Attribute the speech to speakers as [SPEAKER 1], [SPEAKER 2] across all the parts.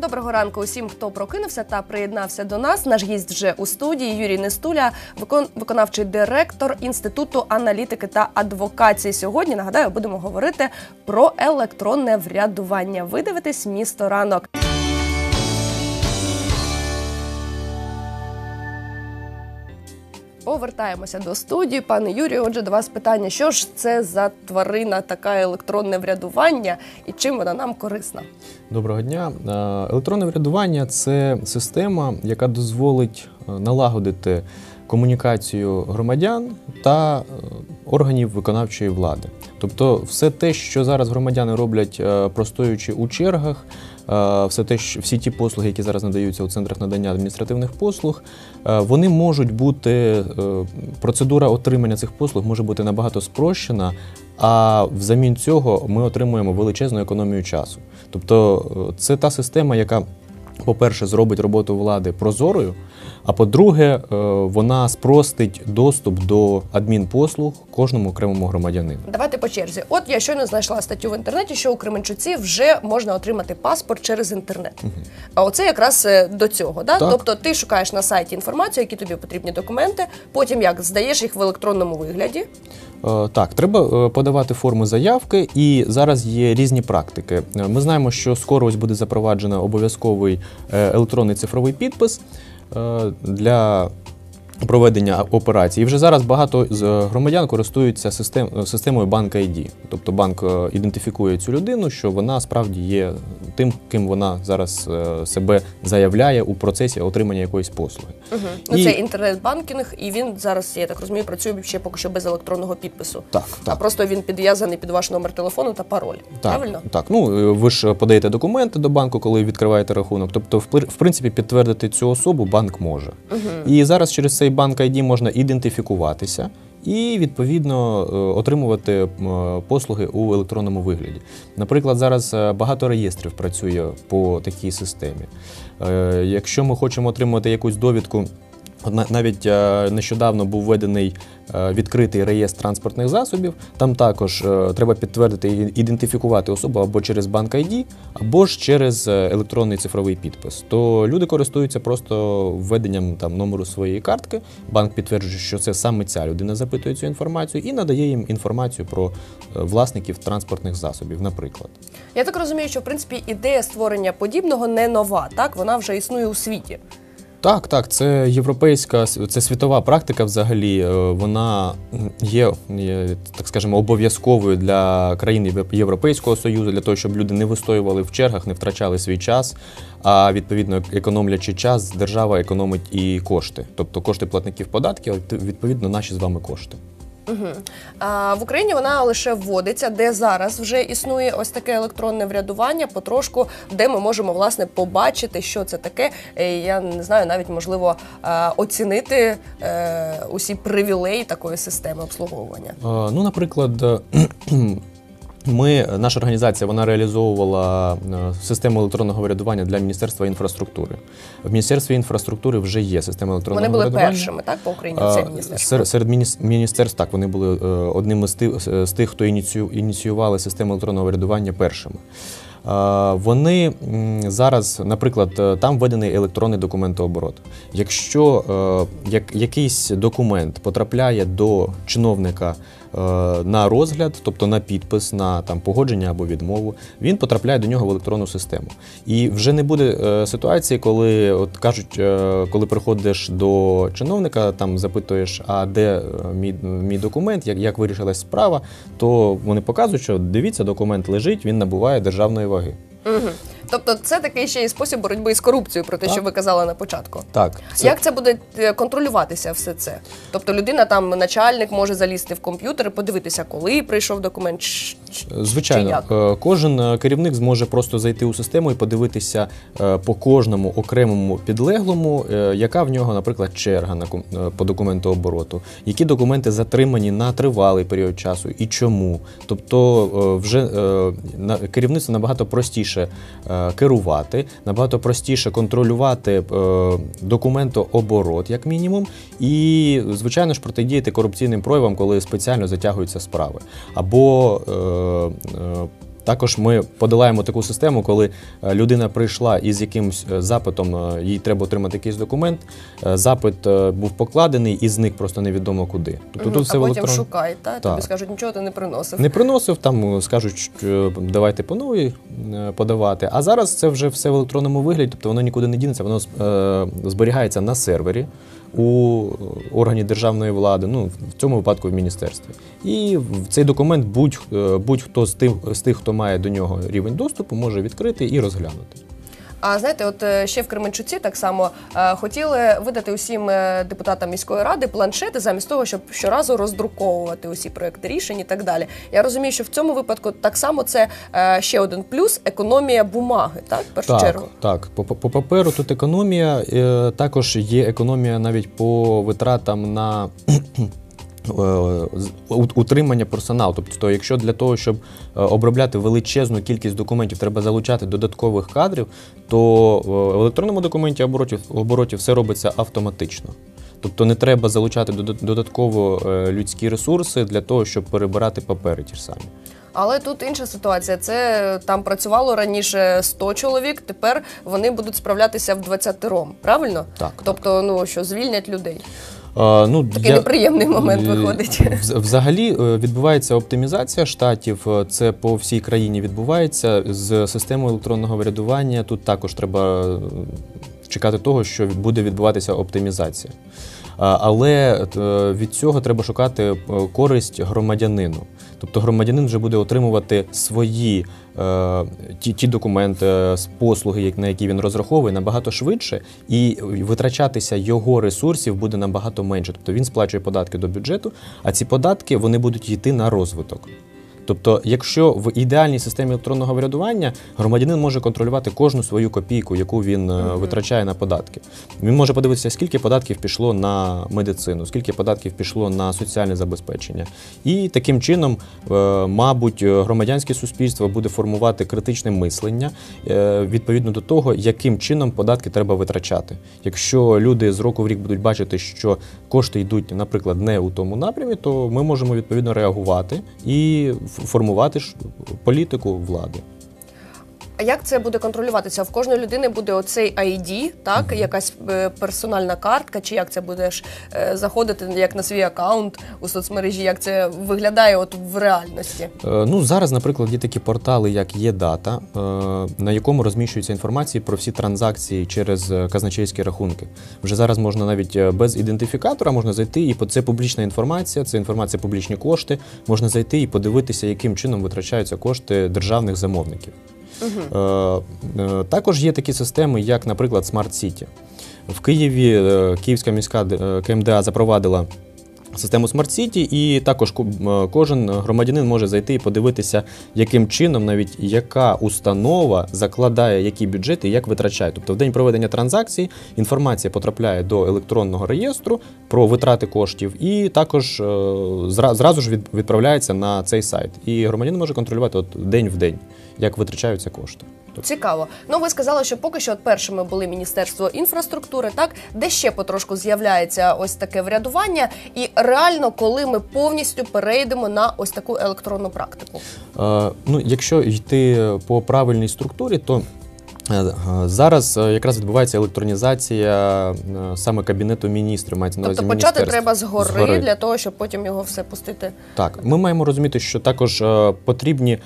[SPEAKER 1] Доброго ранку усім, хто прокинувся та приєднався до нас. Наш гість вже у студії Юрій Нестуля, викон- виконавчий директор Інституту аналітики та адвокації. Сьогодні нагадаю, будемо говорити про електронне врядування. Ви дивитесь місто ранок. Повертаємося до студії. Пане Юрію, отже, до вас питання: що ж це за тварина, така електронне врядування і чим вона нам корисна?
[SPEAKER 2] Доброго дня. Е, Електронне врядування це система, яка дозволить е, налагодити комунікацію громадян та е, органів виконавчої влади. Тобто, все те, що зараз громадяни роблять, е, простоюючи у чергах, е, все те, що всі ті послуги, які зараз надаються у центрах надання адміністративних послуг, вони можуть бути процедура отримання цих послуг може бути набагато спрощена, а взамін цього ми отримуємо величезну економію часу. Тобто, це та система, яка, по-перше, зробить роботу влади прозорою. А по-друге, е, вона спростить доступ до адмінпослуг кожному окремому громадянину.
[SPEAKER 1] Давайте по черзі. От я щойно знайшла статтю в інтернеті, що у Кременчуці вже можна отримати паспорт через інтернет. А оце якраз е, до цього. Да?
[SPEAKER 2] Так.
[SPEAKER 1] Тобто ти шукаєш на сайті інформацію, які тобі потрібні документи, потім як здаєш їх в електронному вигляді.
[SPEAKER 2] Е, Так, треба е, подавати форму заявки, і зараз є різні практики. Е, Ми знаємо, що скоро ось буде запроваджено обов'язковий електронний цифровий підпис для проведення операцій. І вже зараз багато з е, громадян користуються систем, е, системою банк ID. Тобто банк е, ідентифікує цю людину, що вона справді є тим, ким вона зараз себе заявляє у процесі отримання якоїсь послуги.
[SPEAKER 1] Угу. Ну,
[SPEAKER 2] І-
[SPEAKER 1] Це інтернет-банкінг, і він зараз, я так розумію, працює ще поки що без електронного підпису.
[SPEAKER 2] Так,
[SPEAKER 1] А просто він підв'язаний під ваш номер телефону та пароль.
[SPEAKER 2] Так,
[SPEAKER 1] Правильно?
[SPEAKER 2] так. Ну ви ж подаєте документи до банку, коли відкриваєте рахунок. Тобто, в в принципі, підтвердити цю особу банк може. І зараз через цей банк ID можна ідентифікуватися. І відповідно е, отримувати послуги у електронному вигляді. Наприклад, зараз е, багато реєстрів працює по такій системі. Е, Якщо ми хочемо отримати якусь довідку, навіть е, нещодавно був введений е, відкритий реєстр транспортних засобів. Там також е, треба підтвердити і ідентифікувати особу або через банк ID, або ж через електронний цифровий підпис. То люди користуються просто введенням там номеру своєї картки. Банк підтверджує, що це саме ця людина запитує цю інформацію і надає їм інформацію про власників транспортних засобів, наприклад.
[SPEAKER 1] Я так розумію, що в принципі ідея створення подібного не нова, так вона вже існує у світі.
[SPEAKER 2] Так, так, це європейська, це світова практика взагалі. Е, Вона є, є, так скажемо, обов'язковою для країн Європейського Союзу, для того, щоб люди не вистоювали в чергах, не втрачали свій час. А відповідно, економлячи час, держава економить і кошти. Тобто кошти платників податків, відповідно наші з вами кошти.
[SPEAKER 1] Угу. А в Україні вона лише вводиться, де зараз вже існує ось таке електронне врядування, потрошку, де ми можемо власне побачити, що це таке. Е, Я не знаю, навіть можливо е, оцінити е, усі привілеї такої системи обслуговування.
[SPEAKER 2] Ну, наприклад, ми, наша організація вона реалізовувала е, систему електронного врядування для Міністерства інфраструктури. В Міністерстві інфраструктури вже є система електронного
[SPEAKER 1] Вони були першими, так по Україні це міністерство.
[SPEAKER 2] Серед, міністерств так вони були е, одним із тих, з тих, хто ініцію, ініціювали систему електронного врядування першими. Вони зараз, наприклад, е, там введений електронний документооборот. Якщо е, як, якийсь документ потрапляє до чиновника е, на розгляд, тобто на підпис, на там погодження або відмову, він потрапляє до нього в електронну систему. І вже не буде ситуації, коли от кажуть, коли приходиш до чиновника, там запитуєш, а де мій, мій документ, як, як вирішилась справа, то вони показують, що дивіться, документ лежить, він набуває державної ваги.
[SPEAKER 1] Угу. Тобто, це такий ще і спосіб боротьби з корупцією, про те,
[SPEAKER 2] Так.
[SPEAKER 1] що ви казали на початку.
[SPEAKER 2] Так,
[SPEAKER 1] Як це буде е, контролюватися все це? Тобто людина там, начальник може залізти в комп'ютер і подивитися, коли прийшов документ.
[SPEAKER 2] Звичайно? Е, кожен е, керівник зможе просто зайти у систему і подивитися е, по кожному окремому підлеглому, яка в нього, наприклад, черга на по документу обороту, які документи затримані на тривалий період часу і чому. Тобто, вже керівництво набагато простіше керувати, набагато простіше контролювати документооборот, як мінімум, і, звичайно ж, протидіяти корупційним проявам, коли спеціально затягуються справи. Або Також ми подолаємо таку систему, коли е, людина прийшла із якимось е, запитом, е, їй треба отримати якийсь документ. е, Запит е, був покладений і зник просто невідомо куди. Тобто тут все
[SPEAKER 1] а потім
[SPEAKER 2] електрон-
[SPEAKER 1] шукай, та? тобі скажуть, нічого ти не приносив.
[SPEAKER 2] Не приносив, там е, скажуть, давайте по новій е, подавати. А зараз це вже все в електронному вигляді, тобто воно нікуди не дінеться, воно е, зберігається на сервері у органі державної влади, ну в цьому випадку в міністерстві. І в цей документ будь-хто будь-хто з тих, з тих, хто має до нього рівень доступу, може відкрити і розглянути.
[SPEAKER 1] А знаєте, от е, ще в Кременчуці так само е, хотіли видати усім е, депутатам міської ради планшети замість того, щоб щоразу роздруковувати усі проекти рішень і так далі. Я розумію, що в цьому випадку так само це е, ще один плюс економія бумаги, так в першу
[SPEAKER 2] Так,
[SPEAKER 1] чергу.
[SPEAKER 2] так. По, по паперу тут економія. Е, також є економія навіть по витратам на утримання персоналу. Тобто, якщо для того, щоб е, обробляти величезну кількість документів, треба залучати додаткових кадрів, то е, в електронному документі обороті, обороті все робиться автоматично. Тобто не треба залучати додат- додатково е, людські ресурси для того, щоб перебирати папери ті ж самі.
[SPEAKER 1] Але тут інша ситуація. Це е, там працювало раніше 100 чоловік, тепер вони будуть справлятися в 20 ром. Правильно?
[SPEAKER 2] Так,
[SPEAKER 1] Тобто, ну що звільнять людей.
[SPEAKER 2] Ну,
[SPEAKER 1] Такий неприємний момент виходить.
[SPEAKER 2] Взагалі е, відбувається оптимізація штатів. е, Це по всій країні відбувається з системою електронного врядування. Тут також треба е, чекати того, що буде відбуватися оптимізація. Але е, від цього треба шукати е, користь громадянину. Тобто громадянин вже буде отримувати свої е, ті, ті документи, послуги, на які він розраховує, набагато швидше, і витрачатися його ресурсів буде набагато менше. Тобто він сплачує податки до бюджету, а ці податки вони будуть йти на розвиток. Тобто, якщо в ідеальній системі електронного врядування громадянин може контролювати кожну свою копійку, яку він е, витрачає на податки, він може подивитися, скільки податків пішло на медицину, скільки податків пішло на соціальне забезпечення. І таким чином, е, мабуть, громадянське суспільство буде формувати критичне мислення е, відповідно до того, яким чином податки треба витрачати. Якщо люди з року в рік будуть бачити, що кошти йдуть, наприклад, не у тому напрямі, то ми можемо відповідно реагувати і ф- формувати ж політику влади.
[SPEAKER 1] А як це буде контролюватися? В кожної людини буде оцей ID, так, якась е, персональна картка, чи як це будеш е, заходити як на свій аккаунт у соцмережі, як це виглядає от в реальності?
[SPEAKER 2] Е, Ну зараз, наприклад, є такі портали, як ЄДАТА, на якому розміщується інформація про всі транзакції через казначейські рахунки. Вже зараз можна навіть без ідентифікатора можна зайти, і це публічна інформація, це інформація публічні кошти. Можна зайти і подивитися, яким чином витрачаються кошти державних замовників. Е, Також є такі системи, як, наприклад, Smart City. В Києві е, Київська міська КМДА запровадила систему Smart City, і також кожен громадянин може зайти і подивитися, яким чином навіть яка установа закладає які бюджети і як витрачає. Тобто в день проведення транзакцій інформація потрапляє до електронного реєстру про витрати коштів, і також зразу ж відправляється на цей сайт. І громадянин може контролювати от день в день, як витрачаються кошти.
[SPEAKER 1] Цікаво. Ну ви сказали, що поки що от першими були Міністерство інфраструктури, так де ще потрошку з'являється ось таке врядування, і реально, коли ми повністю перейдемо на ось таку електронну практику.
[SPEAKER 2] Е, Ну, якщо йти по правильній структурі, то е, е, зараз е, якраз відбувається електронізація саме кабінету міністрів. Мається на увазі
[SPEAKER 1] Тобто почати
[SPEAKER 2] міністерств.
[SPEAKER 1] треба згори,
[SPEAKER 2] Згори.
[SPEAKER 1] для того, щоб потім його все пустити.
[SPEAKER 2] Так, ми маємо розуміти, що також потрібні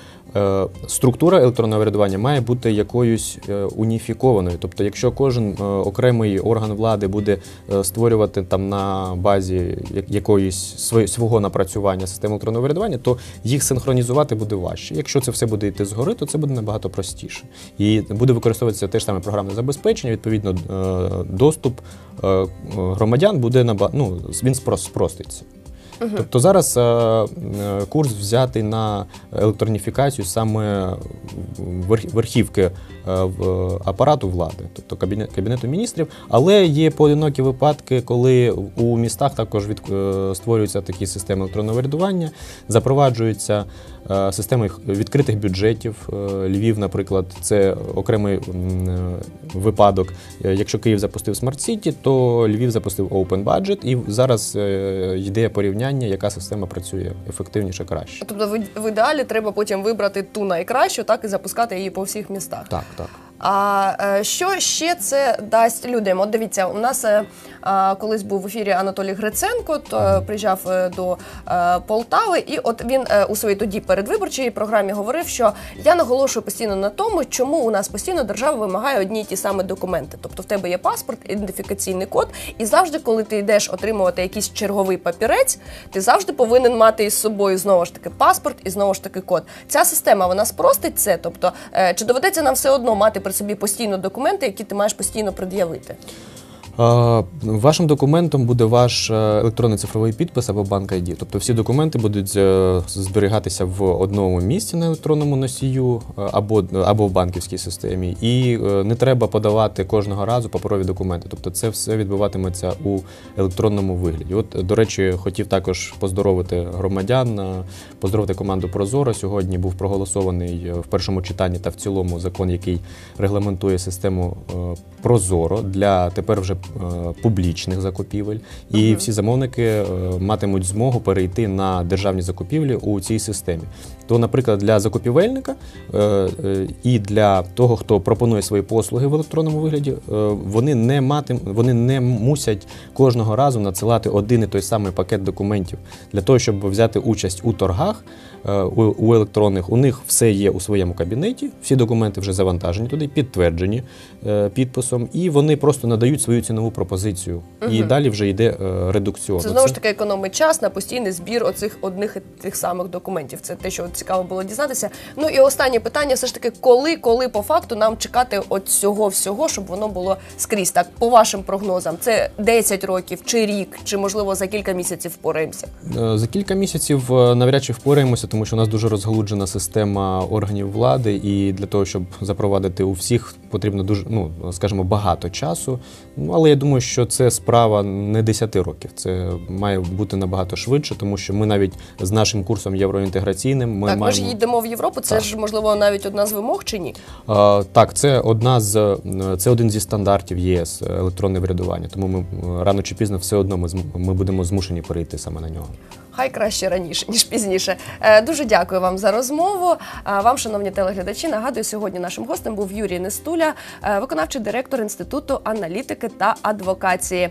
[SPEAKER 2] структура електронного врядування має бути якоюсь е, уніфікованою. Тобто, якщо кожен е, окремий орган влади буде е, створювати там на базі якоїсь свого напрацювання системи електронного врядування, то їх синхронізувати буде важче. Якщо це все буде йти згори, то це буде набагато простіше. І буде використовуватися те ж саме програмне забезпечення. Відповідно, е, доступ е, громадян буде наба... ну, він спро- спроститься. Тобто зараз е, е, курс взятий на електроніфікацію саме верхівки е, апарату влади, тобто кабінет, кабінету міністрів. Але є поодинокі випадки, коли у містах також від, е, створюються такі системи електронного врядування, запроваджуються системи відкритих бюджетів. Е, Львів, наприклад, це окремий е, випадок. Е, Якщо Київ запустив Smart City, то Львів запустив Open Budget, і зараз е, йде порівняння яка система працює ефективніше краще.
[SPEAKER 1] Тобто в ідеалі треба потім вибрати ту найкращу, так і запускати її по всіх містах.
[SPEAKER 2] Так, так.
[SPEAKER 1] А е, що ще це дасть людям? От дивіться, у нас е, колись був в ефірі Анатолій Гриценко, то приїжджав е, до Полтави, і от він у своїй тоді передвиборчій програмі говорив, що я наголошую постійно на тому, чому у нас постійно держава вимагає одні й ті самі документи. Тобто в тебе є паспорт, ідентифікаційний код, і завжди, коли ти йдеш отримувати якийсь черговий папірець, ти завжди повинен мати із собою знову ж таки паспорт і знову ж таки код. Ця система вона спростить це. Тобто, чи доведеться нам все одно мати при собі постійно документи, які ти маєш постійно пред'явити?
[SPEAKER 2] Вашим документом буде ваш е, електронний цифровий підпис або банк ID. Тобто всі документи будуть е, зберігатися в одному місці на електронному носію е, або, або в банківській системі. І не треба подавати кожного разу паперові документи. Тобто це все відбуватиметься у електронному вигляді. От, до речі, хотів також поздоровити громадян, поздоровити команду Прозоро. Сьогодні був проголосований в першому читанні та в цілому закон, який регламентує систему Прозоро для тепер вже публічних закупівель. І всі замовники е, матимуть змогу перейти на державні закупівлі у цій системі. То, наприклад, для закупівельника е, е, і для того, хто пропонує свої послуги в електронному вигляді, е, вони не матим, вони не мусять кожного разу надсилати один і той самий пакет документів для того, щоб взяти участь у торгах е, у, електронних. У них все є у своєму кабінеті, всі документи вже завантажені туди, підтверджені е, підписом, і вони просто надають свою цінову пропозицію. І далі вже йде е, редукціон.
[SPEAKER 1] Це знову ж таки економить час на постійний збір оцих одних і тих самих документів. Це те, що цікаво було дізнатися. Ну і останнє питання: все ж таки, коли, коли по факту нам чекати от цього всього, щоб воно було скрізь? Так, по вашим прогнозам, це 10 років чи рік, чи можливо за кілька місяців впораємося?
[SPEAKER 2] Е, За кілька місяців е, навряд чи впораємося, тому що у нас дуже розгалуджена система органів влади, і для того, щоб запровадити у всіх, потрібно дуже, ну скажімо, багато часу. Ну але я думаю, що це справа не 10 років. Це має бути набагато швидше, тому що ми навіть з нашим курсом євроінтеграційним ми
[SPEAKER 1] так, ми ж їдемо в Європу. Це
[SPEAKER 2] Так.
[SPEAKER 1] ж можливо навіть одна з вимог чи ні?
[SPEAKER 2] А, Так, це одна з це один зі стандартів ЄС електронне врядування. Тому ми рано чи пізно все одно ми ми будемо змушені перейти саме на нього.
[SPEAKER 1] Хай краще раніше ніж пізніше. Е, Дуже дякую вам за розмову. А Вам, шановні телеглядачі, нагадую, сьогодні нашим гостем був Юрій Нестуля, е, виконавчий директор інституту аналітики та адвокації.